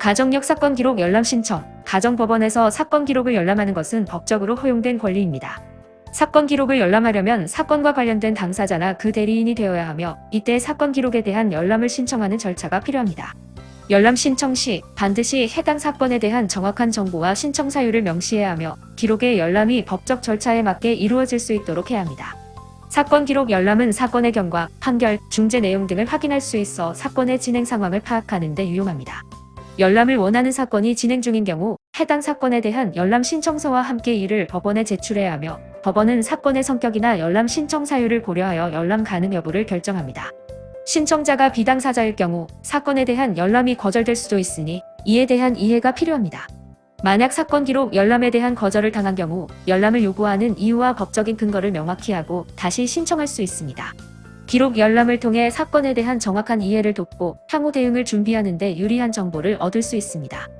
가정력 사건 기록 열람 신청. 가정법원에서 사건 기록을 열람하는 것은 법적으로 허용된 권리입니다. 사건 기록을 열람하려면 사건과 관련된 당사자나 그 대리인이 되어야 하며 이때 사건 기록에 대한 열람을 신청하는 절차가 필요합니다. 열람 신청 시 반드시 해당 사건에 대한 정확한 정보와 신청 사유를 명시해야 하며 기록의 열람이 법적 절차에 맞게 이루어질 수 있도록 해야 합니다. 사건 기록 열람은 사건의 경과, 판결, 중재 내용 등을 확인할 수 있어 사건의 진행 상황을 파악하는 데 유용합니다. 열람을 원하는 사건이 진행 중인 경우 해당 사건에 대한 열람 신청서와 함께 이를 법원에 제출해야 하며 법원은 사건의 성격이나 열람 신청 사유를 고려하여 열람 가능 여부를 결정합니다. 신청자가 비당사자일 경우 사건에 대한 열람이 거절될 수도 있으니 이에 대한 이해가 필요합니다. 만약 사건 기록 열람에 대한 거절을 당한 경우 열람을 요구하는 이유와 법적인 근거를 명확히 하고 다시 신청할 수 있습니다. 기록 열람을 통해 사건에 대한 정확한 이해를 돕고 향후 대응을 준비하는 데 유리한 정보를 얻을 수 있습니다.